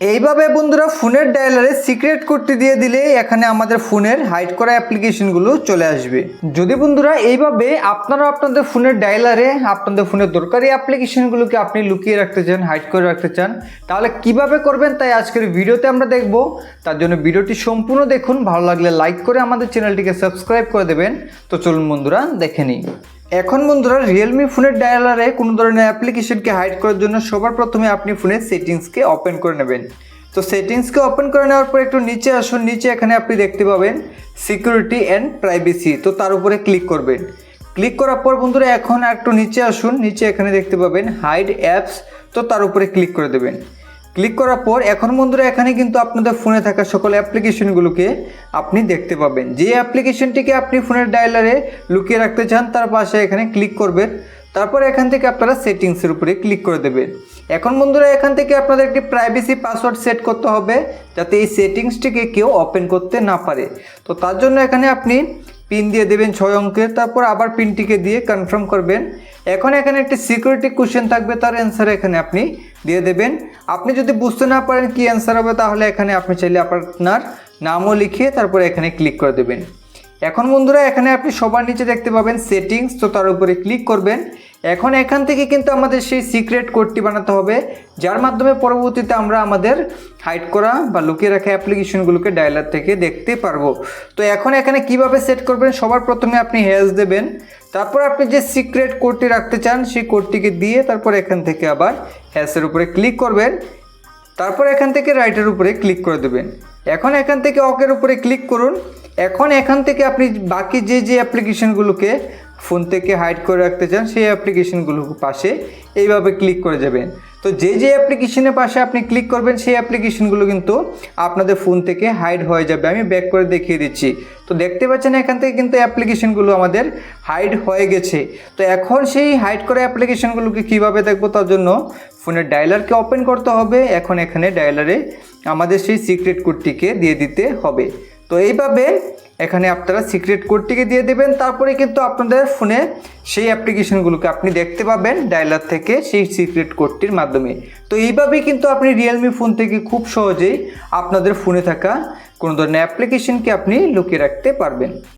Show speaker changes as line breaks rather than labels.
এইভাবে বন্ধুরা ফোনের ডায়ালারে সিক্রেট করতে দিয়ে দিলে এখানে আমাদের ফোনের হাইড করা অ্যাপ্লিকেশনগুলো চলে আসবে। যদি বন্ধুরা এইভাবে আপনারা আপনাদের ফোনের ডায়ালারে আপনাদের ফোনের দরকারি অ্যাপ্লিকেশনগুলোকে আপনি লুকিয়ে রাখতে চান হাইড করে রাখতে চান, তাহলে কীভাবে করবেন তাই আজকের ভিডিওতে আমরা দেখব। তার জন্য ভিডিওটি সম্পূর্ণ দেখুন, ভালো লাগলে লাইক করে আমাদের চ্যানেলটিকে সাবস্ক্রাইব করে দেবেন। তো চলুন বন্ধুরা, দেখে নিই। এখন বন্ধুরা রিয়েলমি ফোনের ডায়ালারে কোনো ধরনের অ্যাপ্লিকেশনকে হাইড করার জন্য সবার প্রথমে আপনি ফোনের সেটিংসকে ওপেন করে নেবেন। তো সেটিংসকে ওপেন করে নেওয়ার পর একটু নিচে আসুন, নিচে এখানে আপনি দেখতে পাবেন সিকিউরিটি অ্যান্ড প্রাইভেসি তো তার উপরে ক্লিক করবেন। ক্লিক করার পর বন্ধুরা, এখন একটু নিচে আসুন, নিচে এখানে দেখতে পাবেন হাইড অ্যাপস তো তার উপরে ক্লিক করে দেবেন। ক্লিক করার পর এখন বন্ধুরা এখানে কিন্তু আপনাদের ফোনে থাকা সকল অ্যাপ্লিকেশনগুলোকে আপনি দেখতে পাবেন। যে অ্যাপ্লিকেশনটিকে আপনি ফোনের ডায়ালারে লুকিয়ে রাখতে চান, তার পাশে এখানে ক্লিক করবেন। তারপর এখান থেকে আপনারা সেটিংসের উপরে ক্লিক করে দেবেন। এখন বন্ধুরা এখান থেকে আপনাদের একটি প্রাইভেসি পাসওয়ার্ড সেট করতে হবে, যাতে এই সেটিংসটিকে কেউ ওপেন করতে না পারে। তো তার জন্য এখানে আপনি পিন দিয়ে দেবেন ছয় অঙ্কের, তারপর আবার পিনটিকে দিয়ে কনফার্ম করবেন। এখন এখানে একটি সিকিউরিটি কোশ্চেন থাকবে, তার অ্যান্সার এখানে আপনি দিয়ে দেবেন। আপনি যদি বুঝতে না পারেন কি অ্যান্সার হবে, তাহলে এখানে আপনি চাইলে আপনার নামও লিখিয়ে তারপরে এখানে ক্লিক করে দেবেন। এখন বন্ধুরা, এখানে আপনি সবার নিচে দেখতে পাবেন সেটিংস তো তার উপরে ক্লিক করবেন। এখন এখান থেকে কিন্তু আমাদের সেই সিক্রেট কোডটি বানাতে হবে, যার মাধ্যমে পরবর্তীতে আমরা আমাদের হাইড করা বা লুকিয়ে রাখা অ্যাপ্লিকেশনগুলোকে ডায়লার থেকে দেখতে পারব। তো এখন এখানে কীভাবে সেট করবেন, সবার প্রথমে আপনি হেলস দেবেন। তারপর আপনি যে সিক্রেট কোডটি রাখতে চান, সেই কোডটিকে দিয়ে তারপর এখান থেকে আবার হ্যাসের উপরে ক্লিক করবেন। তারপর এখান থেকে রাইটের উপরে ক্লিক করে দেবেন। এখন এখান থেকে অকের উপরে ক্লিক করুন। এখন এখান থেকে আপনি বাকি যে যে অ্যাপ্লিকেশনগুলোকে ফোন থেকে হাইড করে রাখতে চান, সেই অ্যাপ্লিকেশনগুলোর পাশে এইভাবে ক্লিক করে যাবেন। তো যে যে অ্যাপ্লিকেশনের পাশে আপনি ক্লিক করবেন, সেই অ্যাপ্লিকেশনগুলো কিন্তু আপনাদের ফোন থেকে হাইড হয়ে যাবে। আমি ব্যাক করে দেখিয়ে দিচ্ছি। তো দেখতে পাচ্ছেন এখান থেকে কিন্তু অ্যাপ্লিকেশনগুলো আমাদের হাইড হয়ে গেছে। তো এখন সেই হাইড করা অ্যাপ্লিকেশনগুলোকে কীভাবে দেখব? তার জন্য ফোনের ডায়লারকে ওপেন করতে হবে। এখন এখানে ডায়লারে আমাদের সেই সিক্রেট কোডটিকে দিয়ে দিতে হবে। তো এইভাবে এখানে আপনারা সিক্রেট কোডটিকে দিয়ে দেবেন। তারপরে কিন্তু আপনাদের ফোনে সেই অ্যাপ্লিকেশনগুলোকে আপনি দেখতে পাবেন ডায়লার থেকে সেই সিক্রেট কোডটির মাধ্যমে। তো এইভাবেই কিন্তু আপনি রিয়েলমি ফোন থেকে খুব সহজেই আপনাদের ফোনে থাকা কোনো ধরনের অ্যাপ্লিকেশনকে আপনি লুকিয়ে রাখতে পারবেন।